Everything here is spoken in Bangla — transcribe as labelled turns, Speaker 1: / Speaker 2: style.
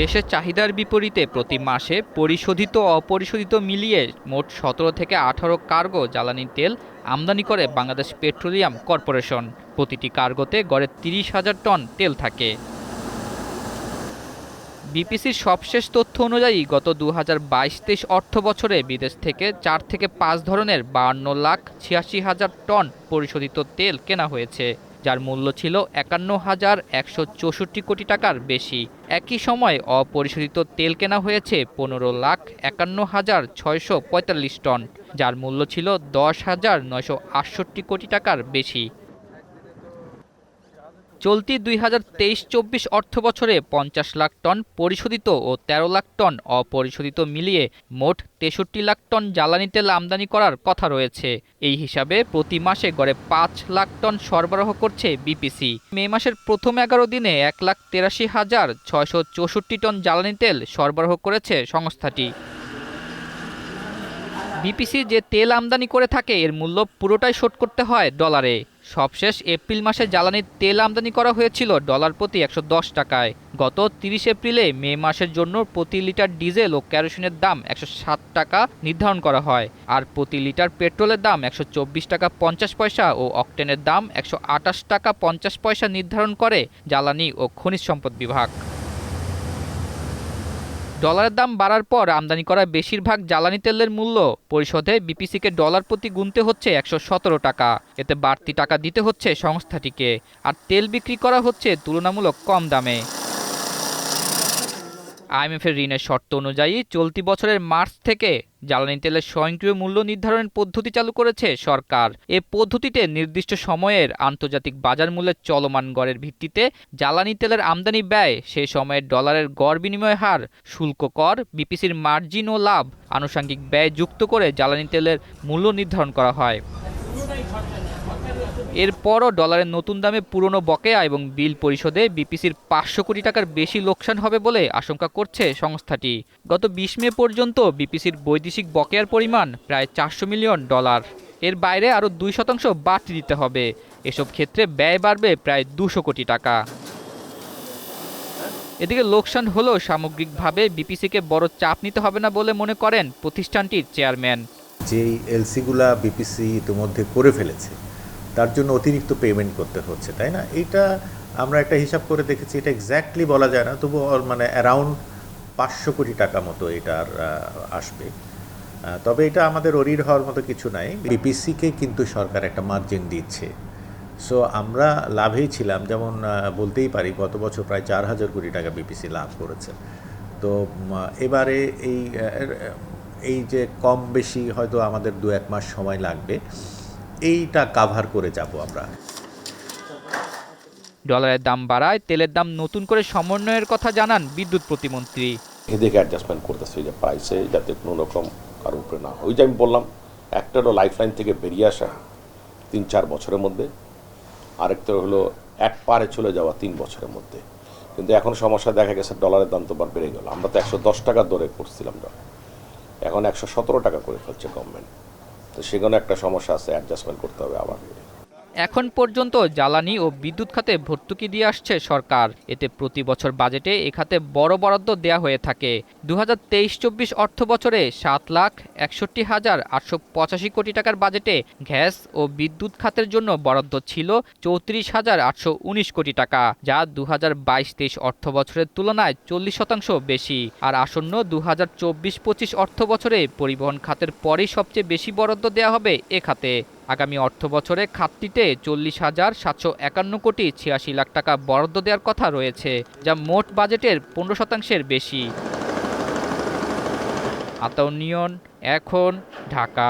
Speaker 1: দেশের চাহিদার বিপরীতে প্রতি মাসে পরিশোধিত অপরিশোধিত মিলিয়ে মোট সতেরো থেকে আঠারো কার্গো জ্বালানি তেল আমদানি করে বাংলাদেশ পেট্রোলিয়াম কর্পোরেশন। প্রতিটি কার্গোতে গড়ে তিরিশ হাজার টন তেল থাকে। বিপিসির সবশেষ তথ্য অনুযায়ী গত দু হাজার বাইশ তেইশ অর্থ বছরে বিদেশ থেকে চার থেকে পাঁচ ধরনের বাহান্ন লাখ ছিয়াশি হাজার টন পরিশোধিত তেল কেনা হয়েছে। যার মূল্য ছিল একান্ন হাজার একশো চৌষট্টি কোটি টাকার বেশি। একই সময় অপরিশোধিত তেল কেনা হয়েছে পনেরো লাখ একান্ন হাজার ছয়শো পঁয়তাল্লিশ টন, যার মূল্য ছিল দশ হাজার নয়শো আটষট্টি কোটি টাকার বেশি। চলতি দুই হাজার তেইশ চব্বিশ অর্থ বছরে পঞ্চাশ লাখ টন পরিশোধিত ও তেরো লাখ টন অপরিশোধিত মিলিয়ে মোট তেষট্টি লাখ টন জ্বালানি তেল আমদানি করার কথা রয়েছে। এই হিসাবে প্রতি মাসে গড়ে পাঁচ লাখ টন সরবরাহ করছে বিপিসি। মে মাসের প্রথম এগারো দিনে এক লাখ তেরাশি হাজার ছয়শো চৌষট্টি টন জ্বালানি তেল সরবরাহ করেছে সংস্থাটি। বিপিসি যে তেল আমদানি করে থাকে, এর মূল্য পুরোটাই শোধ করতে হয় ডলারে। সবশেষ এপ্রিল মাসে জ্বালানির তেল আমদানি করা হয়েছিল ডলার প্রতি একশো দশ টাকায়। গত তিরিশ এপ্রিলে মে মাসের জন্য প্রতি লিটার ডিজেল ও ক্যারোসিনের দাম একশো সাত টাকা নির্ধারণ করা হয় আর প্রতি লিটার পেট্রোলের দাম একশো চব্বিশ টাকা পঞ্চাশ পয়সা ও অক্টেনের দাম একশো আটাশ টাকা পঞ্চাশ পয়সা নির্ধারণ করে জ্বালানি ও খনিজ সম্পদ বিভাগ। ডলারের দাম বাড়ার পর আমদানি করা বেশিরভাগ জ্বালানি তেলের মূল্য পরিশোধে বিপিসিকে ডলার প্রতি গুনতে হচ্ছে একশো সতেরো টাকা। এতে বাড়তি টাকা দিতে হচ্ছে সংস্থাটিকে, আর তেল বিক্রি করা হচ্ছে তুলনামূলক কম দামে। আইএমএফের ঋণের শর্ত অনুযায়ী চলতি বছরের মার্চ থেকে জ্বালানি তেলের স্বয়ংক্রিয় মূল্য নির্ধারণের পদ্ধতি চালু করেছে সরকার। এ পদ্ধতিতে নির্দিষ্ট সময়ের আন্তর্জাতিক বাজার মূল্যের চলমান গড়ের ভিত্তিতে জ্বালানি তেলের আমদানি ব্যয় সে সময়ের ডলারের গড় বিনিময় হার, শুল্ক কর, বিপিসির মার্জিন ও লাভ আনুষঙ্গিক ব্যয় যুক্ত করে জ্বালানি তেলের মূল্য নির্ধারণ করা হয়। এরপরও ডলারের নতুন দামে পুরনো বকেয়া এবং বিল পরিশোধে বিপিসির পাঁচশো কোটি টাকার বেশি লোকসান হবে বলে আশঙ্কা করছে সংস্থাটি। গত বিশ মে পর্যন্ত বিপিসির বৈদেশিক বকেয়ার পরিমাণ প্রায় চারশো মিলিয়ন ডলার। এর বাইরে আরও দুই শতাংশ বাড়তি দিতে হবে। এসব ক্ষেত্রে ব্যয় বাড়বে প্রায় দুশো কোটি টাকা। এদিকে লোকসান হলেও সামগ্রিকভাবে বিপিসিকে বড় চাপ নিতে হবে না বলে মনে করেন প্রতিষ্ঠানটির চেয়ারম্যান।
Speaker 2: যেই এলসিগুলা বিপিসি ইতিমধ্যে করে ফেলেছে তার জন্য অতিরিক্ত পেমেন্ট করতে হচ্ছে, তাই না? এটা আমরা একটা হিসাব করে দেখেছি, এটা এক্স্যাক্টলি বলা যায় না তবু মানে অ্যারাউন্ড পাঁচশো কোটি টাকা মতো এটার আসবে। তবে এটা আমাদের অরির হওয়ার মতো কিছু নাই। বিপিসিকে কিন্তু সরকার একটা মার্জিন দিচ্ছে। সো আমরা লাভেই ছিলাম, যেমন বলতেই পারি, গত বছর প্রায় চার হাজার কোটি টাকা বিপিসি লাভ করেছে। তো এবারে এই এই যে কম বেশি হয়তো আমাদের দু এক মাস সময় লাগবে। এইটা কাভার করে যাব আমরা।
Speaker 1: ডলারের দাম বাড়ায় তেলের দাম নতুন করে সমন্বয়ের কথা জানান বিদ্যুৎ প্রতিমন্ত্রী।
Speaker 3: এদিকে অ্যাডজাস্টমেন্ট করতেছে যে প্রাইসে যাতে কোনো রকম কারোর উপরে না হয়। ওই যে আমি বললাম একটা হলো লাইফলাইন থেকে বেরিয়ে আসা তিন চার বছরের মধ্যে আরেকটা হলো এক পারে চলে যাওয়া তিন বছরের মধ্যে। কিন্তু এখন সমস্যা দেখা গেছে ডলারের দাম তো বার বেড়ে গেল। আমরা তো একশো দশ টাকা দরে করছিলাম ডলার এখন একশো সতেরো টাকা করে ফেলছে গভর্নমেন্ট তো সেখানে একটা সমস্যা আছে অ্যাডজাস্টমেন্ট করতে হবে আবার
Speaker 1: এখন পর্যন্ত জ্বালানি ও বিদ্যুৎ খাতে ভর্তুকি দিয়ে আসছে সরকার। এতে প্রতি বছর বাজেটে এ খাতে বড় বরাদ্দ দেয়া হয়ে থাকে। দু হাজার তেইশ চব্বিশ অর্থ বছরে সাত লাখ একষট্টি হাজার আটশো পঁচাশি কোটি টাকার বাজেটে গ্যাস ও বিদ্যুৎ খাতের জন্য বরাদ্দ ছিল চৌত্রিশ হাজার আটশো উনিশ কোটি টাকা, যা দু হাজার বাইশ তেইশ অর্থ বছরের তুলনায় চল্লিশ শতাংশ বেশি। আর আসন্ন দু হাজার চব্বিশ পঁচিশ অর্থ বছরে পরিবহন খাতের পরেই সবচেয়ে বেশি বরাদ্দ দেওয়া হবে এ খাতে। আগামী অর্থ বছরে খাতটিতে চল্লিশ হাজার সাতশো একান্ন কোটি ছিয়াশি লাখ টাকা বরাদ্দ দেওয়ার কথা রয়েছে, যা মোট বাজেটের পনেরো শতাংশের বেশি। আতাউনিয়ন এখন ঢাকা।